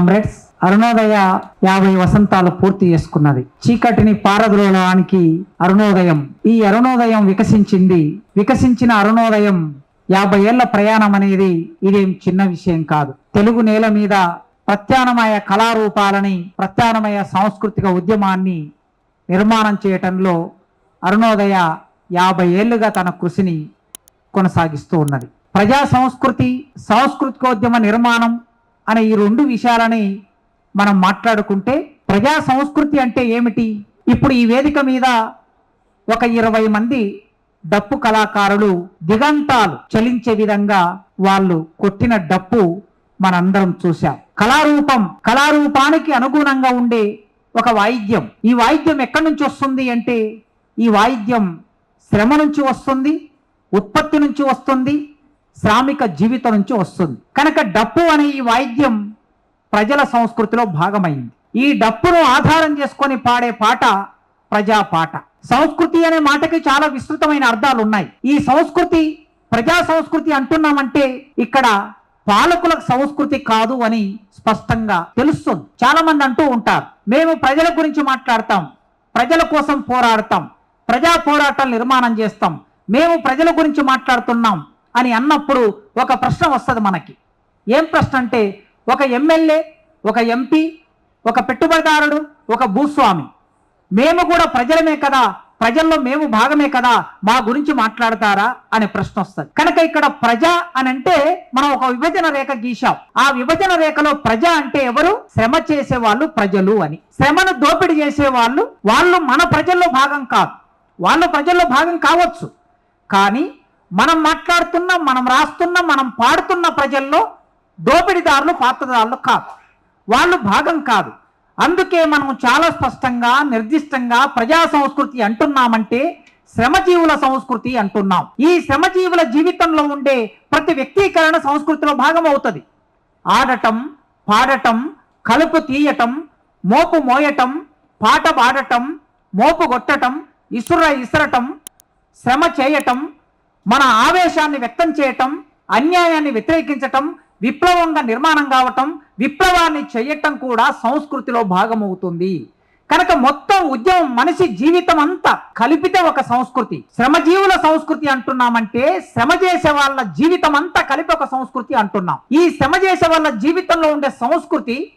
Comrades Arunodaya యాభై వసంతాలు పూర్తి చేసుకున్నది. చీకటిని పారద్రోలడానికి అరుణోదయం ఈ అరుణోదయం వికసించింది. వికసించిన అరుణోదయం యాభై ఏళ్ళ ప్రయాణం అనేది ఇదేం చిన్న విషయం కాదు. తెలుగు నేల మీద ప్రత్యానమయ కళారూపాలని ప్రత్యానమయ సాంస్కృతిక ఉద్యమాన్ని నిర్మాణం చేయటంలో అరుణోదయ యాభై ఏళ్ళుగా తన కృషిని కొనసాగిస్తూ ఉన్నది. ప్రజా సంస్కృతి సాంస్కృతికోద్యమ నిర్మాణం అనే ఈ రెండు విషయాలని మనం మాట్లాడుకుంటే ప్రజా సంస్కృతి అంటే ఏమిటి? ఇప్పుడు ఈ వేదిక మీద ఒక ఇరవై మంది డప్పు కళాకారులు దిగంతాలు చలించే విధంగా వాళ్ళు కొట్టిన డప్పు మనందరం చూశాం. కళారూపం కళారూపానికి అనుగుణంగా ఉండే ఒక వాయిద్యం. ఈ వాయిద్యం ఎక్కడి నుంచి వస్తుంది అంటే ఈ వాయిద్యం శ్రమ నుంచి వస్తుంది ఉత్పత్తి నుంచి వస్తుంది శ్రామిక జీవితం నుంచి వస్తుంది. కనుక డప్పు అనే ఈ వాయిద్యం ప్రజల సంస్కృతిలో భాగమైంది. ఈ డప్పును ఆధారం చేసుకొని పాడే పాట ప్రజా పాట సంస్కృతి అనే మాటకి చాలా విస్తృతమైన అర్థాలు ఉన్నాయి. ఈ సంస్కృతి ప్రజా సంస్కృతి అంటున్నామంటే ఇక్కడ పాలకుల సంస్కృతి కాదు అని స్పష్టంగా తెలుస్తుంది. చాలా మంది అంటూ ఉంటారు. మేము ప్రజల గురించి మాట్లాడతాం. ప్రజల కోసం పోరాడతాం. ప్రజా పోరాటాలు నిర్మాణం చేస్తాం. మేము ప్రజల గురించి మాట్లాడుతున్నాం. అని అన్నప్పుడు ఒక ప్రశ్న వస్తుంది మనకి. ఏం ప్రశ్న అంటే ఒక ఎమ్మెల్యే ఒక ఎంపీ ఒక పెట్టుబడిదారుడు ఒక భూస్వామి. మేము కూడా ప్రజలమే కదా ప్రజల్లో మేము భాగమే కదా మా గురించి మాట్లాడతారా అనే ప్రశ్న వస్తుంది. కనుక ఇక్కడ ప్రజ అని అంటే మనం ఒక విభజన రేఖ గీశాం. ఆ విభజన రేఖలో ప్రజ అంటే ఎవరు? శ్రమ చేసే వాళ్ళు ప్రజలు అని. శ్రమను దోపిడీ చేసే వాళ్ళు వాళ్ళు మన ప్రజల్లో భాగం కాదు. వాళ్ళు ప్రజల్లో భాగం కావచ్చు. కానీ మనం మాట్లాడుతున్న మనం రాస్తున్న మనం పాడుతున్న ప్రజల్లో దోపిడీదారులు పాత్రదారులు కాదు. వాళ్ళు భాగం కాదు. అందుకే మనం చాలా స్పష్టంగా నిర్దిష్టంగా ప్రజా సంస్కృతి అంటున్నామంటే శ్రమజీవుల సంస్కృతి అంటున్నాం. ఈ శ్రమజీవుల జీవితంలో ఉండే ప్రతి వ్యక్తీకరణ సంస్కృతిలో భాగం అవుతుంది. ఆడటం పాడటం కలుపు తీయటం మోపు మోయటం పాట పాడటం మోపు కొట్టటం ఇసుర ఇసరటం శ్రమ చేయటం మన ఆవేశాన్ని వ్యక్తం చేయటం అన్యాయాన్ని వ్యతిరేకించటం విప్లవంగా నిర్మాణం కావటం విప్లవాన్ని చేయటం కూడా సంస్కృతిలో భాగమవుతుంది. కనుక మొత్తం ఉద్యమం మనిషి జీవితం అంతా కలిపితే ఒక సంస్కృతి. శ్రమజీవుల సంస్కృతి అంటున్నామంటే శ్రమ చేసే వాళ్ళ జీవితం అంతా కలిపి ఒక సంస్కృతి అంటున్నాం. ఈ శ్రమ చేసే వాళ్ళ జీవితంలో ఉండే సంస్కృతి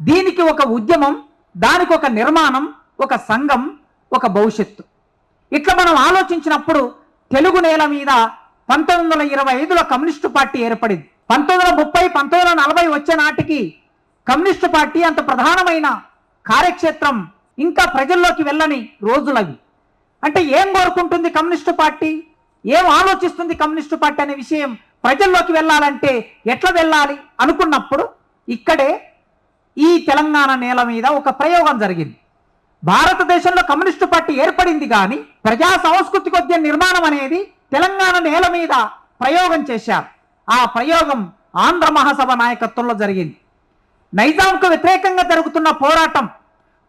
దీనికి ఒక ఉద్యమం దానికి ఒక నిర్మాణం ఒక సంఘం ఒక భవిష్యత్తు. ఇట్లా మనం ఆలోచించినప్పుడు తెలుగు నేల మీద పంతొమ్మిది వందల ఇరవై ఐదులో కమ్యూనిస్టు పార్టీ ఏర్పడింది. పంతొమ్మిది వందల ముప్పై పంతొమ్మిది వందల నలభై వచ్చే నాటికి కమ్యూనిస్టు పార్టీ అంత ప్రధానమైన కార్యక్షేత్రం ఇంకా ప్రజల్లోకి వెళ్ళని రోజులవి. అంటే ఏం కోరుకుంటుంది కమ్యూనిస్టు పార్టీ? ఏం ఆలోచిస్తుంది కమ్యూనిస్టు పార్టీ అనే విషయం ప్రజల్లోకి వెళ్ళాలంటే ఎట్లా వెళ్ళాలి అనుకున్నప్పుడు ఇక్కడే ఈ తెలంగాణ నేల మీద ఒక ప్రయోగం జరిగింది. భారతదేశంలో కమ్యూనిస్టు పార్టీ ఏర్పడింది కానీ ప్రజా సాంస్కృతికోద్యమ నిర్మాణం అనేది తెలంగాణ నేల మీద ప్రయోగం చేశారు. ఆ ప్రయోగం ఆంధ్ర మహాసభ నాయకత్వంలో జరిగింది. నైజాంకు వ్యతిరేకంగా జరుగుతున్న పోరాటం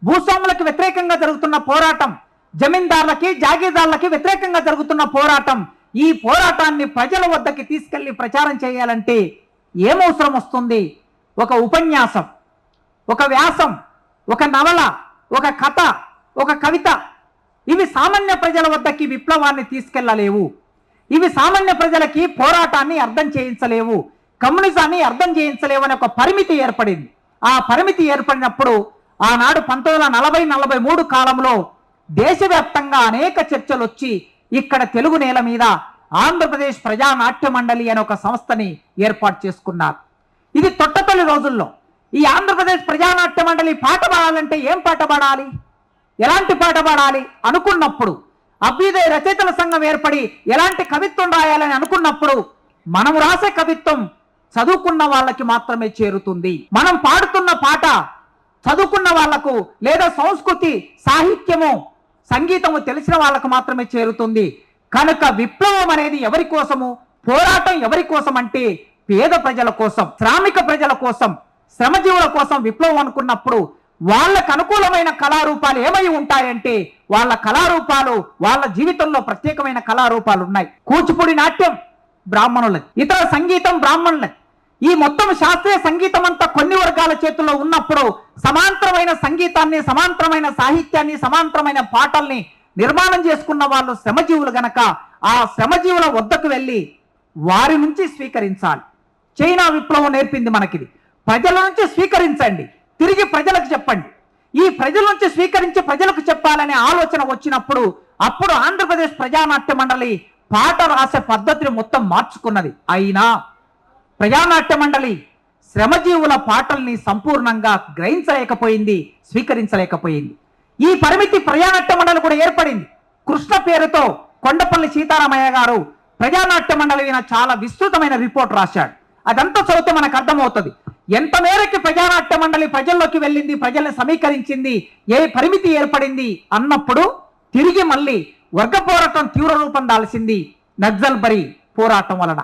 భూస్వాములకు వ్యతిరేకంగా జరుగుతున్న పోరాటం జమీందారులకి జాగీర్దారులకి వ్యతిరేకంగా జరుగుతున్న పోరాటం ఈ పోరాటాన్ని ప్రజల వద్దకి తీసుకెళ్ళి ప్రచారం చేయాలంటే ఏమవసరం వస్తుంది? ఒక ఉపన్యాసం ఒక వ్యాసం ఒక నవల ఒక కథ ఒక కవిత. ఇవి సామాన్య ప్రజల వద్దకి విప్లవాన్ని తీసుకెళ్ళలేవు. ఇవి సామాన్య ప్రజలకి పోరాటాన్ని అర్థం చేయించలేవు. కమ్యూనిజాన్ని అర్థం చేయించలేవు అనే ఒక పరిమితి ఏర్పడింది. ఆ పరిమితి ఏర్పడినప్పుడు ఆనాడు పంతొమ్మిది వందల నలభై నలభై మూడు కాలంలో దేశవ్యాప్తంగా అనేక చర్చలు వచ్చి ఇక్కడ తెలుగు నేల మీద ఆంధ్రప్రదేశ్ ప్రజా నాట్య మండలి అనే ఒక సంస్థని ఏర్పాటు చేసుకున్నారు. ఇది తొట్టతొలి రోజుల్లో ఈ ఆంధ్రప్రదేశ్ ప్రజానాట్య మండలి పాట పాడాలంటే ఏం పాట పాడాలి? ఎలాంటి పాట పాడాలి అనుకున్నప్పుడు అభ్యుదయ రచయితల సంఘం ఏర్పడి ఎలాంటి కవిత్వం రాయాలని అనుకున్నప్పుడు మనం రాసే కవిత్వం చదువుకున్న వాళ్ళకి మాత్రమే చేరుతుంది. మనం పాడుతున్న పాట చదువుకున్న వాళ్ళకు లేదా సంస్కృతి సాహిత్యము సంగీతము తెలిసిన వాళ్ళకు మాత్రమే చేరుతుంది. కనుక విప్లవం అనేది ఎవరి కోసము? పోరాటం ఎవరి కోసం అంటే పేద ప్రజల కోసం శ్రామిక ప్రజల కోసం శ్రమజీవుల కోసం విప్లవం అనుకున్నప్పుడు వాళ్ళకు అనుకూలమైన కళారూపాలు ఏమై ఉంటాయంటే వాళ్ళ కళారూపాలు వాళ్ళ జీవితంలో ప్రత్యేకమైన కళారూపాలు ఉన్నాయి. కూచిపూడి నాట్యం బ్రాహ్మణులది ఇతర సంగీతం బ్రాహ్మణులది. ఈ మొత్తం శాస్త్రీయ సంగీతం అంతా కొన్ని వర్గాల చేతుల్లో ఉన్నప్పుడు సమాంతరమైన సంగీతాన్ని సమాంతరమైన సాహిత్యాన్ని సమాంతరమైన పాటల్ని నిర్మాణం చేసుకున్న వాళ్ళు శ్రమజీవులు గనక ఆ శ్రమజీవుల వద్దకు వెళ్ళి వారి నుంచి స్వీకరించాలి. చైనా విప్లవం నేర్పింది మనకిది. ప్రజల నుంచి స్వీకరించండి. తిరిగి ప్రజలకు చెప్పండి. ఈ ప్రజల నుంచి స్వీకరించి ప్రజలకు చెప్పాలనే ఆలోచన వచ్చినప్పుడు అప్పుడు ఆంధ్రప్రదేశ్ ప్రజానాట్య మండలి పాట రాసే పద్ధతిని మొత్తం మార్చుకున్నది. అయినా ప్రజానాట్య మండలి శ్రమజీవుల పాటల్ని సంపూర్ణంగా గ్రహించలేకపోయింది స్వీకరించలేకపోయింది. ఈ పరిమితి ప్రజానాట్య మండలి కూడా ఏర్పడింది. కృష్ణ పేరుతో కొండపల్లి సీతారామయ్య గారు ప్రజానాట్య మండలి చాలా విస్తృతమైన రిపోర్ట్ రాశాడు. అదంతా చదివితే మనకు అర్థమవుతుంది. ఎంత మేరకు ప్రజానాట్య మండలి ప్రజల్లోకి వెళ్ళింది ప్రజల్ని సమీకరించింది ఏ పరిమితి ఏర్పడింది అన్నప్పుడు తిరిగి మళ్ళీ వర్గ పోరాటం తీవ్ర రూపం దాల్సింది నక్సల్బరి పోరాటం వలన.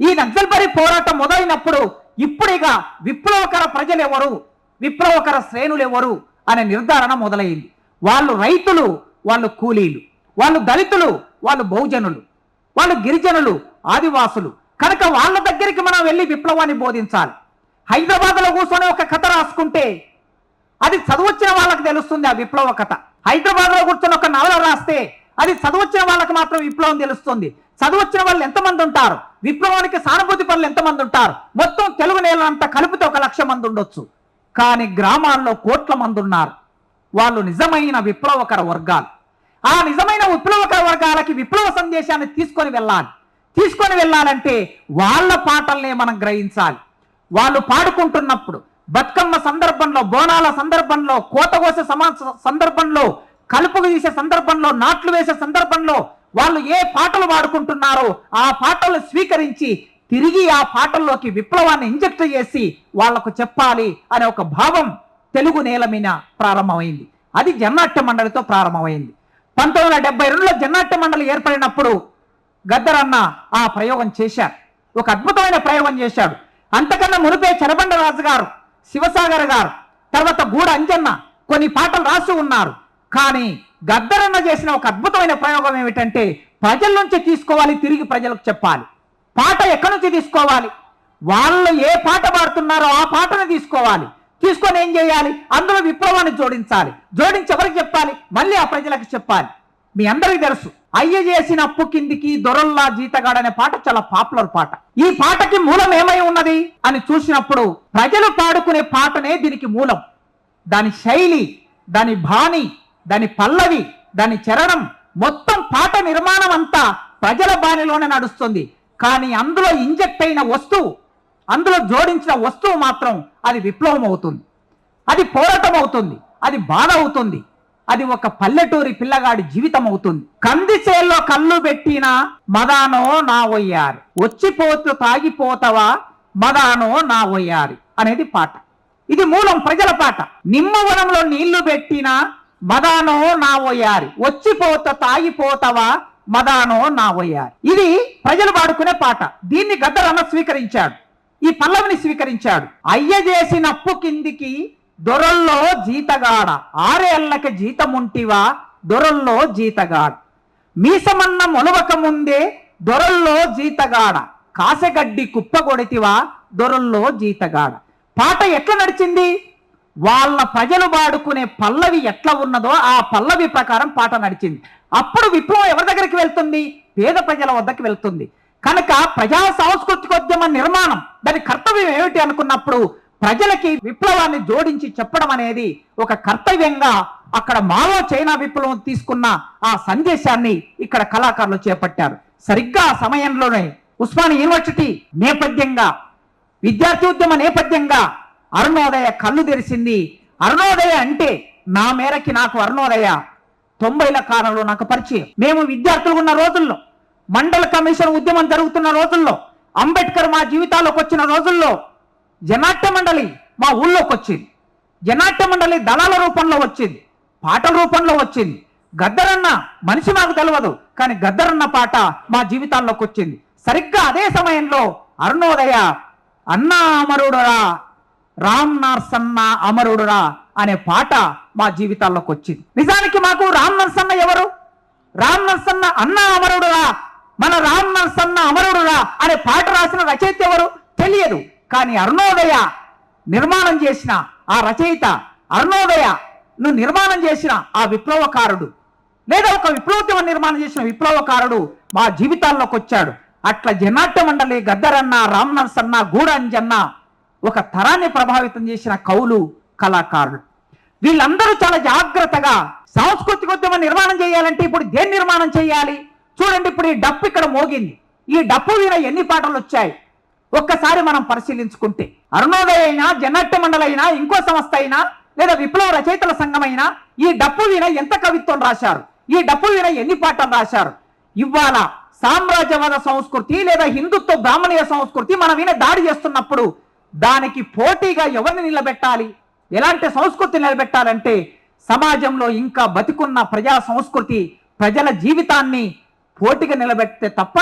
ఈ నక్సల్బరి పోరాటం మొదలైనప్పుడు ఇప్పుడిగా విప్లవకర ప్రజలు ఎవరు విప్లవకర శ్రేణులు ఎవరు అనే నిర్ధారణ మొదలైంది. వాళ్ళు రైతులు వాళ్ళు కూలీలు వాళ్ళు దళితులు వాళ్ళు బహుజనులు వాళ్ళు గిరిజనులు ఆదివాసులు. కనుక వాళ్ళ దగ్గరికి మనం వెళ్ళి విప్లవాన్ని బోధించాలి. హైదరాబాద్లో కూర్చొని ఒక కథ రాసుకుంటే అది చదువొచ్చిన వాళ్ళకి తెలుస్తుంది ఆ విప్లవ కథ. హైదరాబాద్లో కూర్చొని ఒక నవల రాస్తే అది చదువొచ్చిన వాళ్ళకి మాత్రం విప్లవం తెలుస్తుంది. చదువొచ్చిన వాళ్ళు ఎంతమంది ఉంటారు? విప్లవానికి సానుభూతి పనులు ఎంతమంది ఉంటారు? మొత్తం తెలుగు నేలంతా కలిపితే ఒక లక్ష మంది ఉండొచ్చు. కానీ గ్రామాల్లో కోట్ల మంది ఉన్నారు. వాళ్ళు నిజమైన విప్లవకర వర్గాలు. ఆ నిజమైన విప్లవకర వర్గాలకి విప్లవ సందేశాన్ని తీసుకొని వెళ్ళాలి. తీసుకొని వెళ్ళాలంటే వాళ్ళ పాటల్నే మనం గ్రహించాలి. వాళ్ళు పాడుకుంటున్నప్పుడు బతుకమ్మ సందర్భంలో బోనాల సందర్భంలో కోత కోసే సమా సందర్భంలో కలుపుకు తీసే సందర్భంలో నాట్లు వేసే సందర్భంలో వాళ్ళు ఏ పాటలు పాడుకుంటున్నారో ఆ పాటలు స్వీకరించి తిరిగి ఆ పాటల్లోకి విప్లవాన్ని ఇంజెక్ట్ చేసి వాళ్ళకు చెప్పాలి అనే ఒక భావం తెలుగు నేల మీద ప్రారంభమైంది. అది జన్నాట్య మండలితో ప్రారంభమైంది. పంతొమ్మిది వందల డెబ్బై రెండులో జన్నాట్య మండలి ఏర్పడినప్పుడు గద్దరన్న ఆ ప్రయోగం చేశారు. ఒక అద్భుతమైన ప్రయోగం చేశాడు. అంతకన్నా మునిపే చరబండరాజు గారు శివసాగర్ గారు తర్వాత గూడ అంజన్న కొన్ని పాటలు రాసి ఉన్నారు. కానీ గద్దరన్న చేసిన ఒక అద్భుతమైన ప్రయోగం ఏమిటంటే ప్రజల నుంచి తీసుకోవాలి తిరిగి ప్రజలకు చెప్పాలి. పాట ఎక్కడి నుంచి తీసుకోవాలి? వాళ్ళు ఏ పాట పాడుతున్నారో ఆ పాటను తీసుకోవాలి. తీసుకొని ఏం చేయాలి? అందులో విప్లవాన్ని జోడించాలి. జోడించి ఎవరికి చెప్పాలి? మళ్ళీ ఆ ప్రజలకు చెప్పాలి. మీ అందరికీ తెలుసు అయ్య చేసిన అప్పు కిందికి దొరల్లా జీతగాడనే పాట చాలా పాపులర్ పాట. ఈ పాటకి మూలం ఏమై ఉన్నది అని చూసినప్పుడు ప్రజలు పాడుకునే పాటనే దీనికి మూలం. దాని శైలి దాని బాణి దాని పల్లవి దాని చరణం మొత్తం పాట నిర్మాణం అంతా ప్రజల బాణిలోనే నడుస్తుంది. కానీ అందులో ఇంజెక్ట్ అయిన వస్తువు అందులో జోడించిన వస్తువు మాత్రం అది విప్లవం అవుతుంది. అది పోరాటం అవుతుంది. అది బాధ అవుతుంది. అది ఒక పల్లెటూరి పిల్లగాడి జీవితం అవుతుంది కందిసేల్లో కళ్ళు పెట్టిన మదానో నా ఒయ్యారి. వచ్చిపోతూ తాగిపోతావా మదానో నా ఒయ్యారి అనేది పాట. ఇది మూలం ప్రజల పాట. నిమ్మవనంలో నీళ్ళు పెట్టిన మదానో నా ఒయ్యారి. వచ్చిపోత తాగిపోతావా మదానో నా ఒయ్యారి. ఇది ప్రజలు పాడుకునే పాట. దీన్ని గద్దరన్న స్వీకరించాడు. ఈ పల్లవిని స్వీకరించాడు. అయ్య చేసిన అప్పు కిందికి దొరల్లో జీతగాడ. ఆరేళ్ళకి జీతముంటివా? దొరల్లో జీతగాడ. మీసమన్న మొలవక ముందే దొరల్లో జీతగాడ. కాసగడ్డి కుప్పగొడితివా దొరల్లో జీతగాడ. పాట ఎట్లా నడిచింది? వాళ్ళ ప్రజలు వాడుకునే పల్లవి ఎట్లా ఉన్నదో ఆ పల్లవి ప్రకారం పాట నడిచింది. అప్పుడు విప్లవం ఎవరి దగ్గరికి వెళ్తుంది? పేద ప్రజల వద్దకు వెళ్తుంది. కనుక ప్రజా సాంస్కృతికోద్యమ నిర్మాణం దాని కర్తవ్యం ఏమిటి అనుకున్నప్పుడు ప్రజలకి విప్లవాన్ని జోడించి చెప్పడం అనేది ఒక కర్తవ్యంగా అక్కడ మావో చైనా విప్లవం తీసుకున్న ఆ సందేశాన్ని ఇక్కడ కళాకారులు చేపట్టారు. సరిగ్గా ఆ సమయంలోనే ఉస్మాన్ యూనివర్సిటీ నేపథ్యంగా విద్యార్థి ఉద్యమ నేపథ్యంగా అరుణోదయ కళ్ళు తెరిచింది. అరుణోదయ అంటే నా మేరకి నాకు అరుణోదయ. తొంభైల కాలంలో నాకు పరిచయం. మేము విద్యార్థులు ఉన్న రోజుల్లో మండల కమిషన్ ఉద్యమం జరుగుతున్న రోజుల్లో అంబేద్కర్ మా జీవితాలకు వచ్చిన రోజుల్లో జనాట్య మండలి మా ఊళ్ళోకి వచ్చింది. జనాట్య మండలి దళాల రూపంలో వచ్చింది. పాటల రూపంలో వచ్చింది. గద్దరన్న మనిషి మాకు తెలియదు కానీ గద్దరన్న పాట మా జీవితాల్లోకి వచ్చింది. సరిగ్గా అదే సమయంలో అరుణోదయ అన్నా అమరుడురా రామ్ నర్సన్న అమరుడురా అనే పాట మా జీవితాల్లోకి వచ్చింది. నిజానికి మాకు రామ్ నర్సన్న ఎవరు? రామ్ నర్సన్న అన్న అమరుడురా మన రామ్ నర్సన్న అమరుడురా అనే పాట రాసిన రచయిత ఎవరు? తెలియదు. కానీ అరుణోదయ నిర్మాణం చేసిన ఆ రచయిత అరుణోదయ నువ్వు నిర్మాణం చేసిన ఆ విప్లవకారుడు. లేదా ఒక విప్లవోద్యమం నిర్మాణం చేసిన విప్లవకారుడు మా జీవితాల్లోకి వచ్చాడు. అట్లా జనాట్య మండలి గద్దరన్న రామనర్సన్న గూడంజన్న ఒక తరాన్ని ప్రభావితం చేసిన కవులు కళాకారులు. వీళ్ళందరూ చాలా జాగ్రత్తగా సాంస్కృతికోద్యమం నిర్మాణం చేయాలంటే ఇప్పుడు దేని నిర్మాణం చేయాలి? చూడండి ఇప్పుడు ఈ డప్పు ఇక్కడ మోగింది. ఈ డప్పు మీద ఎన్ని పాటలు వచ్చాయి? ఒక్కసారి మనం పరిశీలించుకుంటే అరుణోదయ అయినా జనట్య మండలైనా ఇంకో సంస్థ అయినా లేదా విప్లవ రచయితల సంఘమైనా ఈ డప్పు వీణ ఎంత కవిత్వం రాశారు? ఈ డప్పు వీణ ఎన్ని పాటలు రాశారు? ఇవాళ సామ్రాజ్యవాద సంస్కృతి లేదా హిందుత్వ బ్రాహ్మణీయ సంస్కృతి మన మీద దాడి చేస్తున్నప్పుడు దానికి పోటీగా ఎవరిని నిలబెట్టాలి? ఎలాంటి సంస్కృతి నిలబెట్టాలంటే సమాజంలో ఇంకా బతికున్న ప్రజా సంస్కృతి ప్రజల జీవితాన్ని పోటీగా నిలబెడితే తప్ప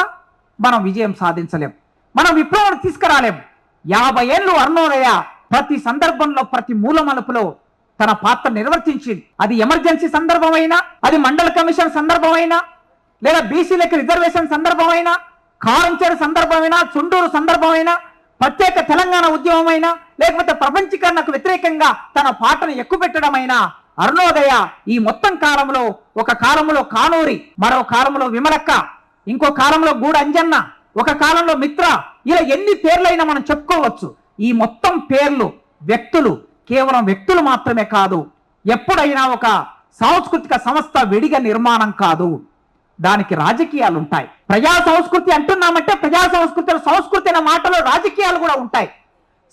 మనం విజయం సాధించలేం. మనం విప్లవం తీసుకురాలేం. యాభై ఏళ్ళు అరుణోదయ ప్రతి సందర్భంలో ప్రతి మూల మలుపులో తన పాత్ర నిర్వర్తించింది. అది ఎమర్జెన్సీ సందర్భమైనా అది మండల కమిషన్ సందర్భమైనా లేదా బీసీలకి రిజర్వేషన్ సందర్భమైనా కారంచేరు సందర్భమైనా చుండూరు సందర్భమైనా ప్రత్యేక తెలంగాణ ఉద్యమమైనా లేకపోతే ప్రపంచీకరణకు వ్యతిరేకంగా తన పాటను ఎక్కుపెట్టడమైనా అరుణోదయ ఈ మొత్తం కాలంలో ఒక కాలంలో కానూరి మరో కాలంలో విమలక్క ఇంకో కాలంలో గూడ అంజన్న. ఒక కాలంలో మిత్ర ఇలా ఎన్ని పేర్లైనా మనం చెప్పుకోవచ్చు. ఈ మొత్తం పేర్లు వ్యక్తులు కేవలం వ్యక్తులు మాత్రమే కాదు ఎప్పుడైనా ఒక సాంస్కృతిక సంస్థ విడిగా నిర్మాణం కాదు. దానికి రాజకీయాలు ఉంటాయి. ప్రజా సంస్కృతి అంటున్నామంటే ప్రజా సంస్కృతి సంస్కృతి అనే మాటలో రాజకీయాలు కూడా ఉంటాయి.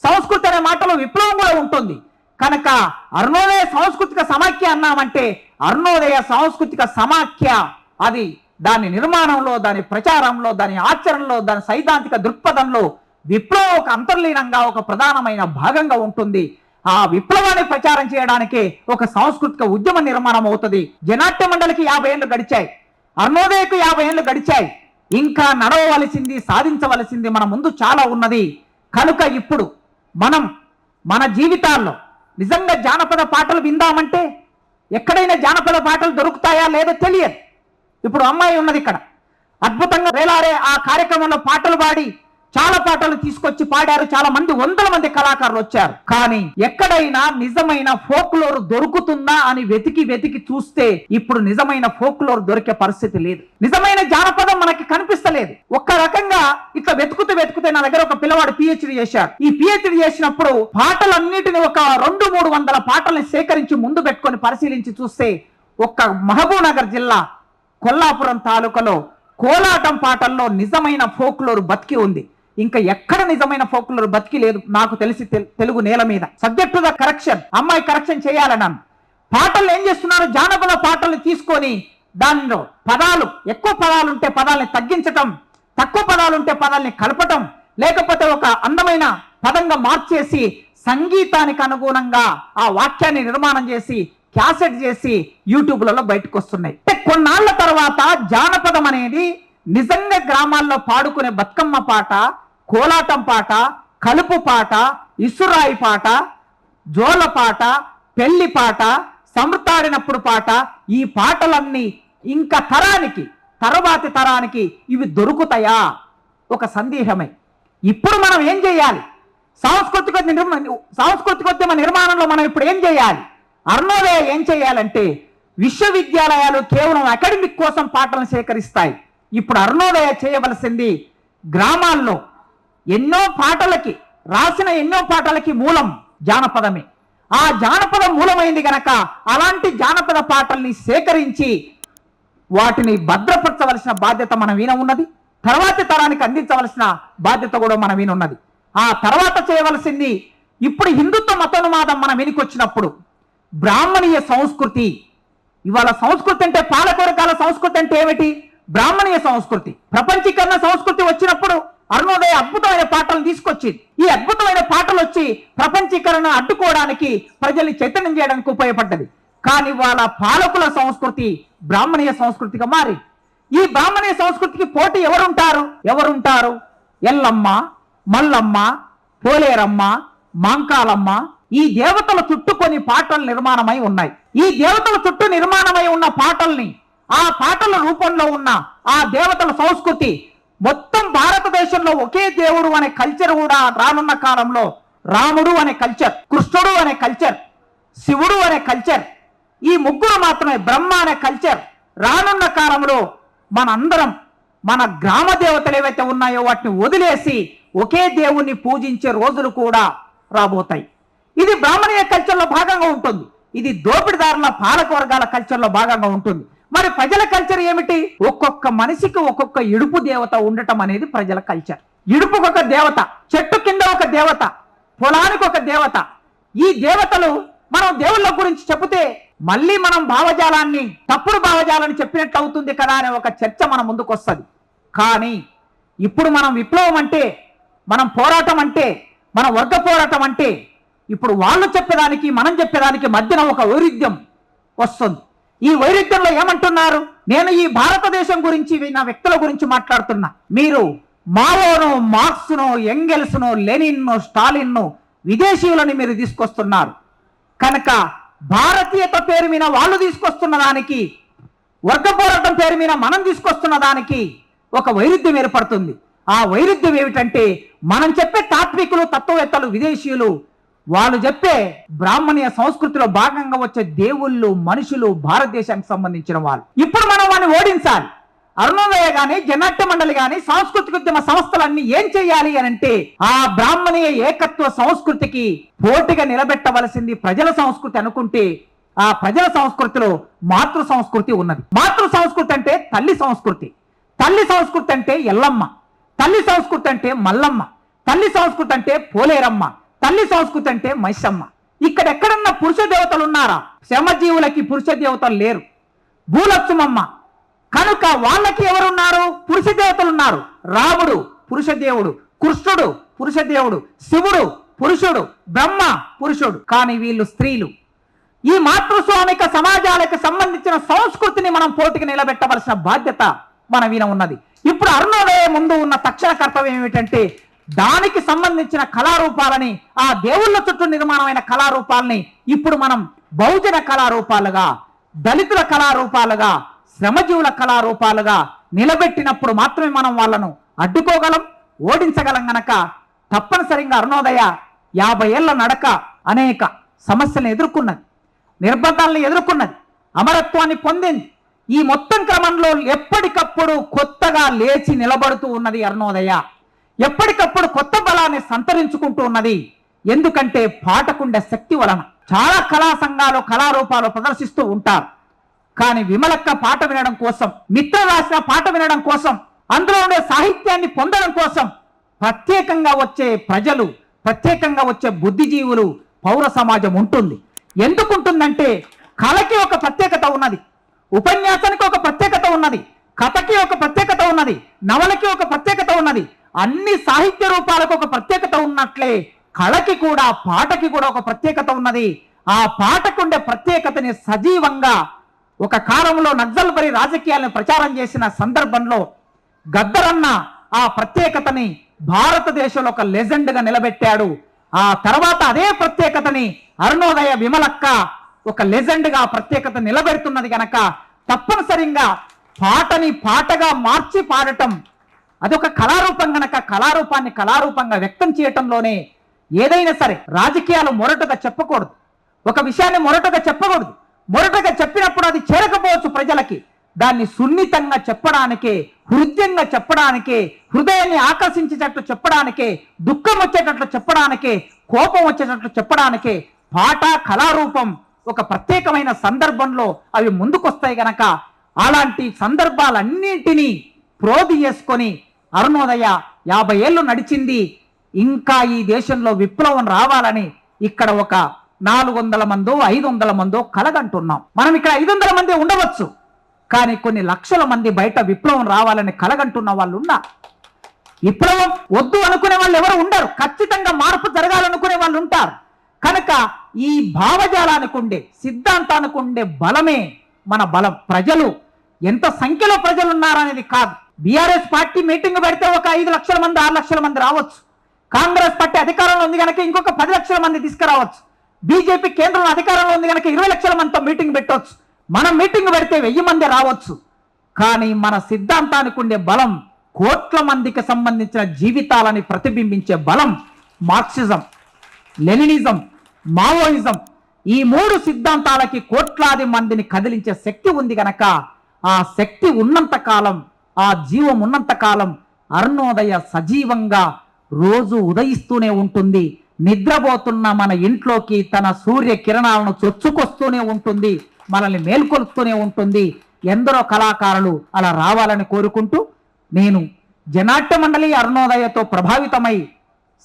సంస్కృతి అనే మాటలో విప్లవం కూడా ఉంటుంది. కనుక అరుణోదయ సాంస్కృతిక సమాఖ్య అన్నామంటే అరుణోదయ సాంస్కృతిక సమాఖ్య అది దాని నిర్మాణంలో దాని ప్రచారంలో దాని ఆచరణలో దాని సైద్ధాంతిక దృక్పథంలో విప్లవం ఒక అంతర్లీనంగా ఒక ప్రధానమైన భాగంగా ఉంటుంది. ఆ విప్లవాన్ని ప్రచారం చేయడానికే ఒక సాంస్కృతిక ఉద్యమ నిర్మాణం అవుతుంది. జనాట్య మండలికి యాభై ఏళ్ళు గడిచాయి. అరుణోదయకు యాభై ఏళ్ళు గడిచాయి. ఇంకా నడవవలసింది సాధించవలసింది మన ముందు చాలా ఉన్నది. కనుక ఇప్పుడు మనం మన జీవితాల్లో నిజంగా జానపద పాటలు విందామంటే ఎక్కడైనా జానపద పాటలు దొరుకుతాయా లేదో తెలియదు. ఇప్పుడు అమ్మాయి ఉన్నది ఇక్కడ. అద్భుతంగా వేలారే ఆ కార్యక్రమంలో పాటలు పాడి చాలా పాటలు తీసుకొచ్చి పాడారు. చాలా మంది వందల మంది కళాకారులు వచ్చారు. కానీ ఎక్కడైనా నిజమైన ఫోక్లోర్ దొరుకుతుందా అని వెతికి వెతికి చూస్తే ఇప్పుడు నిజమైన ఫోక్లోర్ దొరికే పరిస్థితి లేదు. నిజమైన జానపదం మనకి కనిపిస్తలేదు. ఒక్క రకంగా ఇట్లా వెతుకుతూ వెతుకుతే నా దగ్గర ఒక పిల్లవాడు పిహెచ్డి చేశాడు. ఈ పిహెచ్డి చేసినప్పుడు పాటలన్నిటిని ఒక రెండు మూడు వందల పాటల్ని సేకరించి ముందు పెట్టుకొని పరిశీలించి చూస్తే ఒక్క మహబూబ్ నగర్ జిల్లా కొల్లాపురం తాలూకాలో కోలాటం పాటల్లో నిజమైన ఫోక్లోర్ బతికి ఉంది. ఇంకా ఎక్కడ నిజమైన ఫోక్లోర్ బతికి లేదు నాకు తెలిసి తెలుగు నేల మీద. సబ్జెక్ట్ టు ద కరెక్షన్ అమ్మాయి కరెక్షన్ చేయాలన్నాను. పాటలు ఏం చేస్తున్నారు? జానపద పాటలు తీసుకొని దానిలో పదాలు ఎక్కువ పదాలు ఉంటే పదాలని తగ్గించటం తక్కువ పదాలు ఉంటే పదాలని కలపటం లేకపోతే ఒక అందమైన పదంగా మార్చేసి సంగీతానికి అనుగుణంగా ఆ వాక్యాన్ని నిర్మాణం చేసి క్యాసెట్ చేసి యూట్యూబ్లలో బయటకు వస్తున్నాయి కొన్నాళ్ళ తర్వాత జానపదం అనేది నిజంగా గ్రామాల్లో పాడుకునే బతుకమ్మ పాట కోలాటం పాట కలుపు పాట ఇసురాయి పాట జోల పాట పెళ్ళి పాట సమృతాడినప్పుడు పాట ఈ పాటలన్నీ ఇంకా తరానికి తర్వాతి తరానికి ఇవి దొరుకుతాయా? ఒక సందేహమే. ఇప్పుడు మనం ఏం చేయాలి? సాంస్కృతిక నిర్మ సాంస్కృతికోద్యమ నిర్మాణంలో మనం ఇప్పుడు ఏం చేయాలి? అరుణోదయ ఏం చేయాలంటే విశ్వవిద్యాలయాలు కేవలం అకాడమిక్ కోసం పాటలను సేకరిస్తాయి. ఇప్పుడు అరుణోదయ చేయవలసింది గ్రామాల్లో ఎన్నో పాటలకి రాసిన ఎన్నో పాటలకి మూలం జానపదమే. ఆ జానపద మూలమైంది గనక అలాంటి జానపద పాటల్ని సేకరించి వాటిని భద్రపరచవలసిన బాధ్యత మన వీణ ఉన్నది. తర్వాతి తరానికి అందించవలసిన బాధ్యత కూడా మన వీణ ఉన్నది. ఆ తర్వాత చేయవలసింది ఇప్పుడు హిందుత్వ మతోన్మాదం మన వెనుకొచ్చినప్పుడు బ్రాహ్మణీయ సంస్కృతి. ఇవాళ సంస్కృతి అంటే పాలకొరకాల సంస్కృతి అంటే ఏమిటి? బ్రాహ్మణీయ సంస్కృతి. ప్రపంచీకరణ సంస్కృతి వచ్చినప్పుడు అరుణోదయ అద్భుతమైన పాటలు తీసుకొచ్చింది. ఈ అద్భుతమైన పాటలు వచ్చి ప్రపంచీకరణ అడ్డుకోవడానికి ప్రజల్ని చైతన్యం చేయడానికి ఉపయోగపడ్డది. కానీ వాళ్ళ పాలకుల సంస్కృతి బ్రాహ్మణీయ సంస్కృతిగా మారి. ఈ బ్రాహ్మణీయ సంస్కృతికి పోటీ ఎవరుంటారు? ఎవరుంటారు? ఎల్లమ్మ మల్లమ్మ పోలేరమ్మ మాంకాలమ్మ ఈ దేవతల చుట్టూ కొన్ని పాటలు నిర్మాణమై ఉన్నాయి. ఈ దేవతల చుట్టూ నిర్మాణమై ఉన్న పాటల్ని ఆ పాటల రూపంలో ఉన్న ఆ దేవతల సంస్కృతి మొత్తం మొత్తం భారతదేశంలో ఒకే దేవుడు అనే కల్చర్ కూడా రానున్న కాలంలో రాముడు అనే కల్చర్ కృష్ణుడు అనే కల్చర్ శివుడు అనే కల్చర్ ఈ ముగ్గురు మాత్రమే బ్రహ్మ అనే కల్చర్ రానున్న కాలంలో మనందరం మన గ్రామ దేవతలు ఏవైతే ఉన్నాయో వాటిని వదిలేసి ఒకే దేవుణ్ణి పూజించే రోజులు కూడా రాబోతాయి. ఇది బ్రాహ్మణీయ కల్చర్లో భాగంగా ఉంటుంది. ఇది దోపిడిదారుల పాలక వర్గాల కల్చర్లో భాగంగా ఉంటుంది. మరి ప్రజల కల్చర్ ఏమిటి? ఒక్కొక్క మనిషికి ఒక్కొక్క ఇడుపు దేవత ఉండటం అనేది ప్రజల కల్చర్. ఇడుపుకు ఒక దేవత చెట్టు కింద ఒక దేవత పొలానికి ఒక దేవత. ఈ దేవతలు మనం దేవుళ్ళ గురించి చెబితే మళ్ళీ మనం భావజాలాన్ని తప్పుడు భావజాలాన్ని చెప్పినట్టు అవుతుంది కదా అనే ఒక చర్చ మన ముందుకు వస్తుంది కానీ ఇప్పుడు మనం విప్లవం అంటే మనం పోరాటం అంటే మన వర్గ పోరాటం అంటే ఇప్పుడు వాళ్ళు చెప్పేదానికి మనం చెప్పేదానికి మధ్యన ఒక వైరుధ్యం వస్తుంది. ఈ వైరుధ్యంలో ఏమంటున్నారు? నేను ఈ భారతదేశం గురించి నా వ్యక్తుల గురించి మాట్లాడుతున్నా. మీరు మావోను మార్క్స్ను ఎంగెల్స్ను లెనిన్ను స్టాలిన్ను విదేశీయులను మీరు తీసుకొస్తున్నారు. కనుక భారతీయత పేరు మీద వాళ్ళు తీసుకొస్తున్న దానికి వర్గ పోరాటం పేరు మీద మనం తీసుకొస్తున్న దానికి ఒక వైరుధ్యం ఏర్పడుతుంది. ఆ వైరుధ్యం ఏమిటంటే మనం చెప్పే తాత్వికులు తత్వవేత్తలు విదేశీయులు వాళ్ళు చెప్పే బ్రాహ్మణీయ సంస్కృతిలో భాగంగా వచ్చే దేవుళ్ళు మనుషులు భారతదేశానికి సంబంధించిన వాళ్ళు. ఇప్పుడు మనం వాడిని ఓడించాలి. అరుణోదయ గాని జనాట్య మండలి గాని సాంస్కృతిక ఉద్యమ సంస్థలన్నీ ఏం చేయాలి అని అంటే ఆ బ్రాహ్మణీయ ఏకత్వ సంస్కృతికి పోటీగా నిలబెట్టవలసింది ప్రజల సంస్కృతి అనుకుంటే ఆ ప్రజల సంస్కృతిలో మాతృ సంస్కృతి ఉన్నది. మాతృ సంస్కృతి అంటే తల్లి సంస్కృతి. తల్లి సంస్కృతి అంటే ఎల్లమ్మ. తల్లి సంస్కృతి అంటే మల్లమ్మ. తల్లి సంస్కృతి అంటే పోలేరమ్మ. తల్లి సంస్కృతి అంటే మైసమ్మ. ఇక్కడ ఎక్కడన్నా పురుష దేవతలు ఉన్నారా శ్రమజీవులకి పురుష దేవతలు లేరు. భూలక్ష్మమ్మ. కనుక వాళ్ళకి ఎవరున్నారు? పురుష దేవతలు ఉన్నారు రాముడు పురుష దేవుడు కృష్ణుడు పురుష దేవుడు శివుడు పురుషుడు బ్రహ్మ పురుషుడు. కానీ వీళ్ళు స్త్రీలు. ఈ మాతృస్వామిక సమాజాలకు సంబంధించిన సంస్కృతిని మనం పోటీకి నిలబెట్టవలసిన బాధ్యత మన వీణ ఉన్నది. ఇప్పుడు అరుణోదయ ముందు ఉన్న తక్షణ కర్తవ్యం ఏమిటంటే దానికి సంబంధించిన కళారూపాలని ఆ దేవుళ్ళ చుట్టూ నిర్మాణమైన కళారూపాలని ఇప్పుడు మనం బహుజన కళారూపాలుగా దళితుల కళారూపాలుగా శ్రమజీవుల కళారూపాలుగా నిలబెట్టినప్పుడు మాత్రమే మనం వాళ్ళను అడ్డుకోగలం ఓడించగలం గనక తప్పనిసరిగా అరుణోదయ యాభై ఏళ్ళ నడక అనేక సమస్యలను ఎదుర్కొన్నది నిర్బంధాలను ఎదుర్కొన్నది అమరత్వాన్ని పొందింది. ఈ మొత్తం క్రమంలో ఎప్పటికప్పుడు కొత్తగా లేచి నిలబడుతూ ఉన్నది అరుణోదయ. ఎప్పటికప్పుడు కొత్త బలాన్ని సంతరించుకుంటూ ఉన్నది. ఎందుకంటే పాటకుండే శక్తి వలన చాలా కళా సంఘాలు కళారూపాలు ప్రదర్శిస్తూ ఉంటారు. కానీ విమలక్క పాట వినడం కోసం మిత్ర రాసిన పాట వినడం కోసం అందులో ఉండే సాహిత్యాన్ని పొందడం కోసం ప్రత్యేకంగా వచ్చే ప్రజలు ప్రత్యేకంగా వచ్చే బుద్ధిజీవులు పౌర సమాజం ఉంటుంది. ఎందుకు ఉంటుందంటే కళకి ఒక ప్రత్యేకత ఉన్నది. ఉపన్యాసానికి ఒక ప్రత్యేకత ఉన్నది. కథకి ఒక ప్రత్యేకత ఉన్నది. నవలకి ఒక ప్రత్యేకత ఉన్నది. అన్ని సాహిత్య రూపాలకు ఒక ప్రత్యేకత ఉన్నట్లే కళకి కూడా పాటకి కూడా ఒక ప్రత్యేకత ఉన్నది. ఆ పాటకుండే ప్రత్యేకతని సజీవంగా ఒక కాలంలో నక్సల్బరి రాజకీయాలను ప్రచారం చేసిన సందర్భంలో గద్దరన్న ఆ ప్రత్యేకతని భారతదేశంలో ఒక లెజెండ్గా నిలబెట్టాడు. ఆ తర్వాత అదే ప్రత్యేకతని అరుణోదయ విమలక్క ఒక లెజెండ్గా ఆ ప్రత్యేకత నిలబెడుతున్నది కనుక తప్పనిసరిగా పాటని పాటగా మార్చి పాడటం అదొక కళారూపం గనక కళారూపాన్ని కళారూపంగా వ్యక్తం చేయటంలోనే ఏదైనా సరే రాజకీయాలు మొరటగా చెప్పకూడదు. ఒక విషయాన్ని మొరటగా చెప్పకూడదు. మొరటగా చెప్పినప్పుడు అది చేరకపోవచ్చు ప్రజలకి. దాన్ని సున్నితంగా చెప్పడానికే హృదయంగా చెప్పడానికే హృదయాన్ని ఆకర్షించేటట్లు చెప్పడానికే దుఃఖం వచ్చేటట్లు చెప్పడానికే కోపం వచ్చేటట్లు చెప్పడానికే పాట కళారూపం ఒక ప్రత్యేకమైన సందర్భంలో అవి ముందుకొస్తాయి గనక అలాంటి సందర్భాలన్నింటినీ ప్రోధి చేసుకొని అరుణోదయ యాభై ఏళ్ళు నడిచింది. ఇంకా ఈ దేశంలో విప్లవం రావాలని ఇక్కడ ఒక నాలుగు వందల మందో ఐదు వందల మందో కలగంటున్నాం. మనం ఇక్కడ ఐదు వందల మంది ఉండవచ్చు. కానీ కొన్ని లక్షల మంది బయట విప్లవం రావాలని కలగంటున్న వాళ్ళు ఉన్నారు విప్లవం వద్దు అనుకునే వాళ్ళు ఎవరు ఉండరు. ఖచ్చితంగా మార్పు జరగాలనుకునే వాళ్ళు ఉంటారు. కనుక ఈ భావజాలానికి ఉండే సిద్ధాంతానికి ఉండే బలమే మన బలం. ప్రజలు ఎంత సంఖ్యలో ప్రజలు ఉన్నారనేది కాదు. బీఆర్ఎస్ పార్టీ మీటింగ్ పెడితే ఒక ఐదు లక్షల మంది ఆరు లక్షల మంది రావచ్చు. కాంగ్రెస్ పార్టీ అధికారంలో ఉంది కనుక ఇంకొక పది లక్షల మంది తీసుకురావచ్చు. బీజేపీ కేంద్రంలో అధికారంలో ఉంది కనుక ఇరవై లక్షల మందితో మీటింగ్ పెట్టవచ్చు మనం మీటింగ్ పెడితే వెయ్యి మంది రావచ్చు. కానీ మన సిద్ధాంతానికి ఉండే బలం కోట్ల మందికి సంబంధించిన జీవితాలని ప్రతిబింబించే బలం మార్క్సిజం లెనినిజం మావోయిజం. ఈ మూడు సిద్ధాంతాలకి కోట్లాది మందిని కదిలించే శక్తి ఉంది గనక ఆ శక్తి ఉన్నంత కాలం ఆ జీవం ఉన్నంత కాలం అరుణోదయ సజీవంగా రోజు ఉదయిస్తూనే ఉంటుంది. నిద్రపోతున్న మన ఇంట్లోకి తన సూర్య కిరణాలను చొచ్చుకొస్తూనే ఉంటుంది. మనల్ని మేల్కొలుస్తూనే ఉంటుంది. ఎందరో కళాకారులు అలా రావాలని కోరుకుంటూ నేను జనాట్య మండలి అరుణోదయతో ప్రభావితమై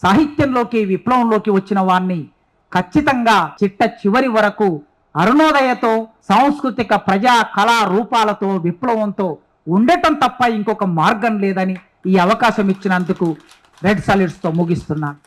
సాహిత్యంలోకి విప్లవంలోకి వచ్చిన వాణ్ణి ఖచ్చితంగా చిట్ట చివరి వరకు అరుణోదయతో సాంస్కృతిక ప్రజా కళా రూపాలతో విప్లవంతో ఉండటం తప్ప ఇంకొక మార్గం లేదని ఈ అవకాశం ఇచ్చినందుకు రెడ్ సాలిడ్స్తో ముగిస్తున్నాను.